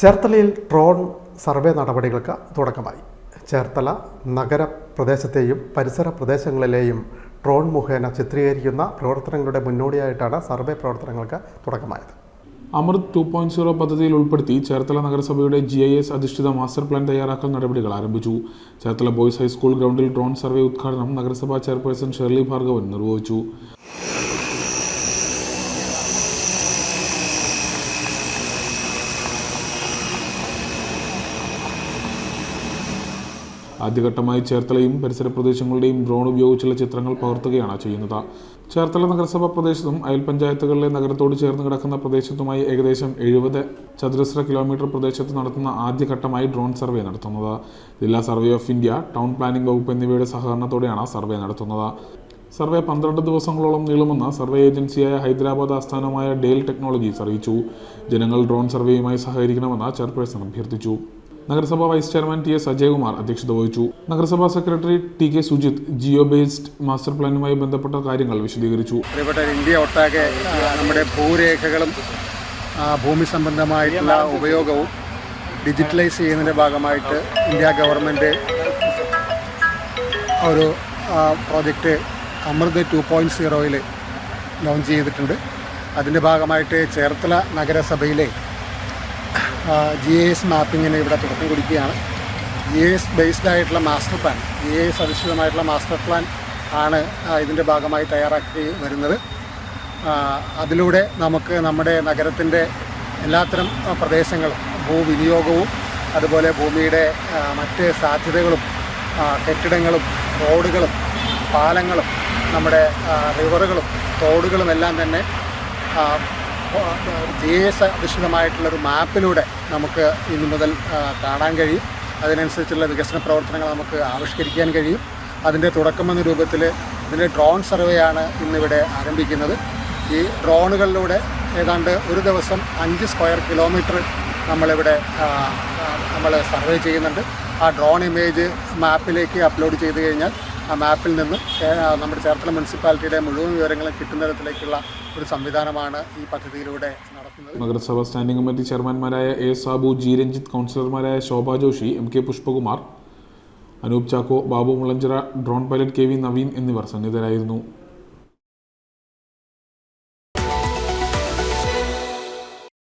ചേർത്തലയിൽ drone survey നടപടികൾക്ക് തുടക്കമായി. ചേർത്തല നഗരപ്രദേശത്തെയും പരിസര പ്രദേശങ്ങളിലെയും ഡ്രോൺ മുഖേന ചിത്രീകരിക്കുന്ന പ്രവർത്തനങ്ങളുടെ മുന്നോടിയായിട്ടാണ് സർവേ പ്രവർത്തനങ്ങൾക്ക് തുടക്കമായത്. അമൃത് ടു പോയിന്റ് സീറോ പദ്ധതിയിൽ ഉൾപ്പെടുത്തി ചേർത്തല നഗരസഭയുടെ ജി ഐ എസ് അധിഷ്ഠിത മാസ്റ്റർ പ്ലാൻ തയ്യാറാക്കൽ നടപടികൾ ആരംഭിച്ചു. ചേർത്തല ബോയ്സ് ഹൈസ്കൂൾ ഗ്രൗണ്ടിൽ ഡ്രോൺ സർവേ ഉദ്ഘാടനം നഗരസഭാ ചെയർപേഴ്സൺ ഷെർലി ഭാർഗവൻ നിർവഹിച്ചു. ആദ്യഘട്ടമായി ചേർത്തലയും പരിസര പ്രദേശങ്ങളുടെയും ഡ്രോൺ ഉപയോഗിച്ചുള്ള ചിത്രങ്ങൾ പകർത്തുകയാണ് ചെയ്യുന്നത്. ചേർത്തല നഗരസഭാ പ്രദേശത്തും അയൽ പഞ്ചായത്തുകളിലെ നഗരത്തോട് ചേർന്ന് കിടക്കുന്ന പ്രദേശത്തുമായി ഏകദേശം എഴുപത് ചതുരശ്ര കിലോമീറ്റർ പ്രദേശത്ത് നടത്തുന്ന ആദ്യഘട്ടമായി ഡ്രോൺ സർവേ നടത്തുന്നത്. ജില്ലാ survey of India town planning വകുപ്പ് എന്നിവയുടെ സഹകരണത്തോടെയാണ് സർവേ നടത്തുന്നത്. സർവേ പന്ത്രണ്ട് ദിവസങ്ങളോളം നീളുമെന്ന് സർവേ ഏജൻസിയായ ഹൈദരാബാദ് ആസ്ഥാനമായ ഡെയിൽ ടെക്നോളജീസ് അറിയിച്ചു. ജനങ്ങൾ ഡ്രോൺ സർവേയുമായി സഹകരിക്കണമെന്ന് ചെയർപേഴ്സൺ അഭ്യർത്ഥിച്ചു. നഗരസഭാ vice chairman T S Ajayakumar അധ്യക്ഷത വഹിച്ചു. നഗരസഭാ secretary T K Sujith geo based master പ്ലാനുമായി ബന്ധപ്പെട്ട കാര്യങ്ങൾ വിശദീകരിച്ചു. ഇന്ത്യ ഒട്ടാകെ നമ്മുടെ ഭൂരേഖകളും ഭൂമി സംബന്ധമായിട്ടുള്ള ഉപയോഗവും ഡിജിറ്റലൈസ് ചെയ്യുന്നതിന്റെ ഭാഗമായിട്ട് ഇന്ത്യ ഗവൺമെന്റ് ഒരു പ്രോജക്റ്റ് അമൃത് ടു പോയിന്റ് സീറോയിൽ ലോഞ്ച് ചെയ്തിട്ടുണ്ട്. അതിന്റെ ഭാഗമായിട്ട് ചേർത്തല നഗരസഭയിലെ ജി എസ് മാപ്പിങ്ങിന് ഇവിടെ തുടക്കം കുറിക്കുകയാണ്. ജി എസ് ബേസ്ഡ് ആയിട്ടുള്ള മാസ്റ്റർ പ്ലാൻ ജി എസ് അധിഷ്ഠിതമായിട്ടുള്ള മാസ്റ്റർ പ്ലാൻ ആണ് ഇതിന്റെ ഭാഗമായി തയ്യാറാക്കി വരുന്നത്. അതിലൂടെ നമുക്ക് നമ്മുടെ നഗരത്തിന്റെ എല്ലാത്തരം പ്രദേശങ്ങളും ഭൂവിനിയോഗവും അതുപോലെ ഭൂമിയുടെ മറ്റ് സാധ്യതകളും കെട്ടിടങ്ങളും റോഡുകളും പാലങ്ങളും നമ്മുടെ റിവറുകളും തോടുകളും എല്ലാം തന്നെ ജി എസ് അധിഷ്ഠിതമായിട്ടുള്ളൊരു മാപ്പിലൂടെ നമുക്ക് ഇന്നു മുതൽ കാണാൻ കഴിയും. അതിനനുസരിച്ചുള്ള വികസന പ്രവർത്തനങ്ങൾ നമുക്ക് ആവിഷ്കരിക്കാൻ കഴിയും. അതിന്റെ തുടക്കമെന്ന രൂപത്തിൽ ഇതിന്റെ ഡ്രോൺ സർവേയാണ് ഇന്നിവിടെ ആരംഭിക്കുന്നത്. ഈ ഡ്രോണുകളിലൂടെ ഏതാണ്ട് ഒരു ദിവസം അഞ്ച് സ്ക്വയർ കിലോമീറ്റർ നമ്മളിവിടെ നമ്മൾ സർവേ ചെയ്യുന്നുണ്ട്. ആ ഡ്രോൺ ഇമേജ് മാപ്പിലേക്ക് അപ്ലോഡ് ചെയ്ത് കഴിഞ്ഞാൽ ആ മാപ്പിൽ നിന്ന് നമ്മുടെ ചേർത്തല മുനിസിപ്പാലിറ്റിയുടെ മുഴുവൻ വിവരങ്ങളും കിട്ടുന്ന തരത്തിലേക്കുള്ള ഒരു സംവിധാനമാണ് ഈ പദ്ധതിയിലൂടെ നടക്കുന്നത്. നഗരസഭാ സ്റ്റാൻഡിംഗ് കമ്മിറ്റി ചെയർമാൻമാരായ എ സാബു ജി രഞ്ജിത്ത് കൗൺസിലർമാരായ Shobha Joshi M K Pushpakumar Anoop Chacko Babu Mulanchira drone pilot K V Naveen എന്നിവർ സന്നിധരായിരുന്നു.